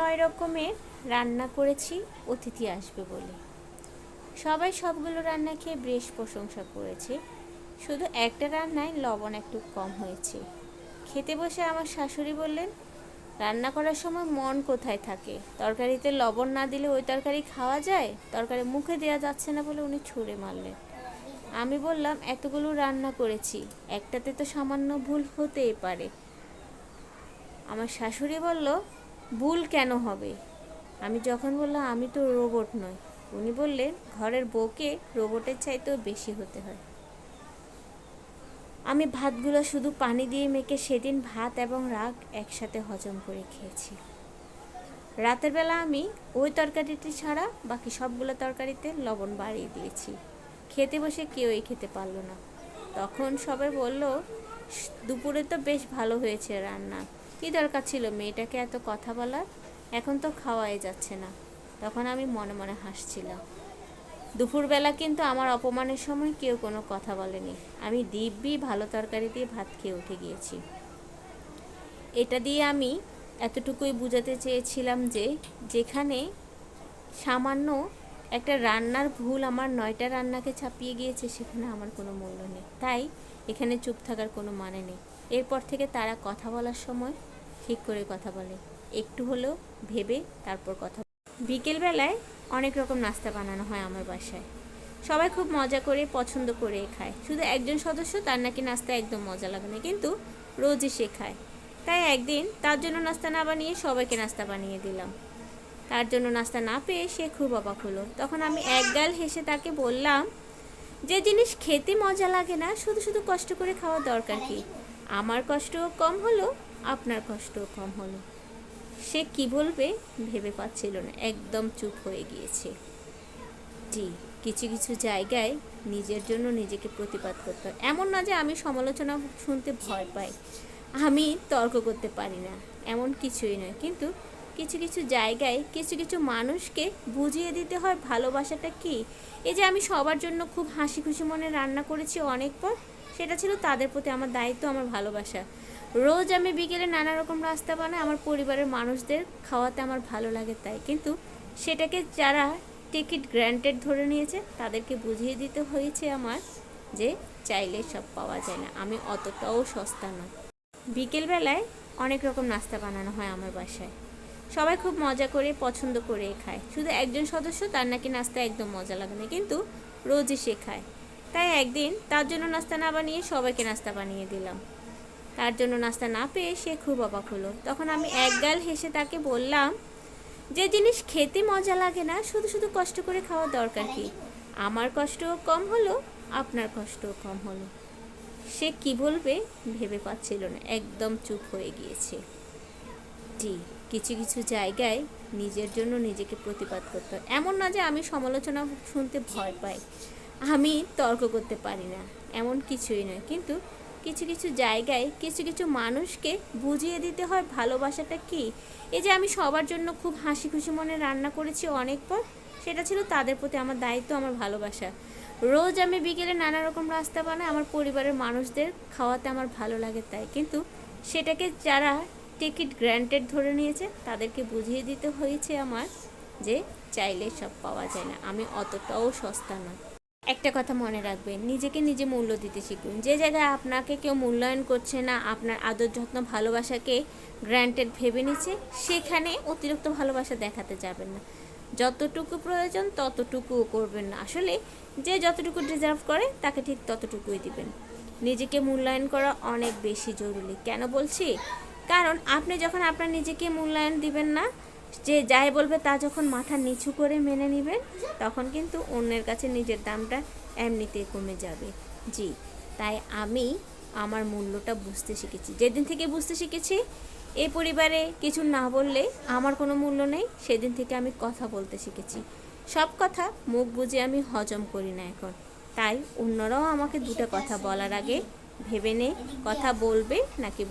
নয় রকমের রান্না করেছি, অতিথি আসবে বলে। সবাই সবগুলো রান্না খেয়ে বেশ প্রশংসা করেছে। শুধু একটা রান্নায় লবণ একটু কম হয়েছে। খেতে বসে আমার শাশুড়ি বললেন, রান্না করার সময় মন কোথায় থাকে? তরকারিতে লবণ না দিলে ওই তরকারি খাওয়া যায়? তরকারি মুখে দেওয়া যাচ্ছে না বলে উনি ছুঁড়ে মারলেন। আমি বললাম, এতগুলো রান্না করেছি, একটাতে তো সামান্য ভুল হতেই পারে। আমার শাশুড়ি বলল ভুল কেন হবে? আমি যখন বললাম, আমি তো রোবট নই, উনি বললেন, ঘরের বউকে রোবটের চাইতেও বেশি হতে হয়। আমি ভাতগুলো শুধু পানি দিয়ে মেখে সেদিন ভাত এবং রাগ একসাথে হজম করে খেয়েছি। রাতের বেলা আমি ওই তরকারিটি ছাড়া বাকি সবগুলো তরকারিতে লবণ বাড়িয়ে দিয়েছি। খেতে বসে কেউই খেতে পারল না। তখন সবাই বলল, দুপুরে তো বেশ ভালো হয়েছে রান্না। কী দরকার ছিল? মেয়েটাকে এত কথা বলার? এখন তো খাওয়াই যাচ্ছে না। তখন আমি মনে মনে হাসছিলাম। দুপুরবেলা কিন্তু আমার অপমানের সময় কেউ কোনো কথা বলেনি। আমি দিব্যি ভালো তরকারি দিয়ে ভাত খেয়ে উঠে গিয়েছি। এটা দিয়ে আমি এতটুকুই বোঝাতে চেয়েছিলাম যে, যেখানে সামান্য একটা রান্নার ভুল আমার নয়টা রান্নাকে ছাপিয়ে গিয়েছে, সেখানে আমার কোনো মূল্য নেই। তাই এখানে চুপ থাকার কোনো মানে নেই। এরপর থেকে তারা কথা বলার সময় ঠিক করে কথা বলে। একটু হলেও ভেবে তারপর কথা বিকেলবেলায় অনেক রকম নাস্তা বানানো হয় আমার বাসায়। সবাই খুব মজা করে, পছন্দ করে খায়। শুধু একজন সদস্য, তার নাকি নাস্তা একদম মজা লাগে না, কিন্তু রোজই সে খায়। তাই একদিন তার জন্য নাস্তা না বানিয়ে সবাইকে নাস্তা বানিয়ে দিলাম। তার জন্য নাস্তা না পেয়ে সে খুব অবাক হলো। তখন আমি একগাল হেসে তাকে বললাম, যে জিনিস খেতে মজা লাগে না, শুধু শুধু কষ্ট করে খাওয়া দরকার কি? আমার কষ্ট কম হলো আপনার কষ্টও কম হলো। সে কি বলবে ভেবে পাচ্ছিল না, একদম চুপ হয়ে গিয়েছে। জি, কিছু কিছু জায়গায় নিজের জন্য নিজেকে প্রতিবাদ করতে হয়। এমন না যে আমি সমালোচনা শুনতে ভয় পাই। আমি তর্ক করতে পারি না, এমন কিছুই নয়। কিন্তু কিছু কিছু জায়গায় কিছু কিছু মানুষকে বুঝিয়ে দিতে হয় ভালোবাসাটা কি? এই যে আমি সবার জন্য খুব হাসি খুশি মনে রান্না করেছি অনেক পর, সেটা ছিল তাদের প্রতি আমার দায়িত্ব, আমার ভালোবাসা। রোজ আমি বিকেলে নানা রকম রাস্তা বানাই, আমার পরিবারের মানুষদের খাওয়াতে আমার ভালো লাগে তাই। কিন্তু সেটাকে যারা টিকিট গ্র্যান্টেড ধরে নিয়েছে, তাদেরকে বুঝিয়ে দিতে হয়েছে আমার যে চাইলে সব পাওয়া যায় না। আমি অতটাও সস্তা নয় বিকেলবেলায় অনেক রকম নাস্তা বানানো হয় আমার বাসায়। সবাই খুব মজা করে, পছন্দ করে খায়। শুধু একজন সদস্য, তার নাকি নাস্তা একদম মজা লাগে না, কিন্তু রোজই সে খায়। তাই একদিন তার জন্য নাস্তা না বানিয়ে সবাইকে নাস্তা বানিয়ে দিলাম। তার জন্য নাস্তা না পেয়ে সে খুব অবাক হলো। তখন আমি একগাল হেসে তাকে বললাম, যে জিনিস খেতে মজা লাগে না, শুধু শুধু কষ্ট করে খাওয়া দরকার কি? আমার কষ্টও কম হলো, আপনার কষ্টও কম হলো। সে কি বলবে ভেবে পাচ্ছিল না, একদম চুপ হয়ে গিয়েছে। জি, কিছু কিছু জায়গায় নিজের জন্য নিজেকে প্রতিবাদ করতে হয়। এমন না যে আমি সমালোচনা শুনতে ভয় পাই। আমি তর্ক করতে পারি না, এমন কিছুই নয়। কিন্তু কিছু কিছু জায়গায় কিছু কিছু মানুষকে বুঝিয়ে দিতে হয় ভালোবাসাটা কি? এই যে আমি সবার জন্য খুব হাসি খুশি মনে রান্না করেছি অনেক পর, সেটা ছিল তাদের প্রতি আমার দায়িত্ব, আমার ভালোবাসা। রোজ আমি বিকেলে নানা রকম রাস্তা বানাই, আমার পরিবারের মানুষদের খাওয়াতে আমার ভালো লাগে তাই। কিন্তু সেটাকে যারা টিকিট গ্র্যান্টেড ধরে নিয়েছে, তাদেরকে বুঝিয়ে দিতে হয়েছে আমার যে চাইলে সব পাওয়া যায় না। আমি অতটাও সস্তা নয়। একটা কথা মনে রাখবেন, নিজেকে নিজে মূল্য দিতে শিখুন। যে জায়গায় আপনাকে কেউ মূল্যায়ন করছে না, আপনার আদর যত্ন, ভালোবাসাকে গ্র্যান্টেড ভেবে নিচ্ছে, সেখানে অতিরিক্ত ভালোবাসা দেখাতে যাবেন না। যতটুকু প্রয়োজন ততটুকুও করবেন না। আসলে যে যতটুকু ডিজার্ভ করে, তাকে ঠিক ততটুকুই দিবেন। নিজেকে মূল্যায়ন করা অনেক বেশি জরুরি। কেন বলছি? কারণ আপনি যখন আপনার নিজেকে মূল্যায়ন দিবেন না যে যাই বলবে তা যখন মাথা নিচু করে মেনে নেবেন, তখন কিন্তু অন্যের কাছে নিজের দামটা এমনিতেই কমে যাবে। জি, তাই আমি আমার মূল্যটা বুঝতে শিখেছি। যেদিন থেকে বুঝতে শিখেছি, এই পরিবারে কিছু না বললে আমার কোনো মূল্য নেই, সেদিন থেকে আমি কথা বলতে শিখেছি। সব কথা মুখ বুঝে আমি হজম করি না এখন। তাই অন্যরাও আমাকে দুটো কথা বলার আগে ভেবে নে, কথা বলবে নাকি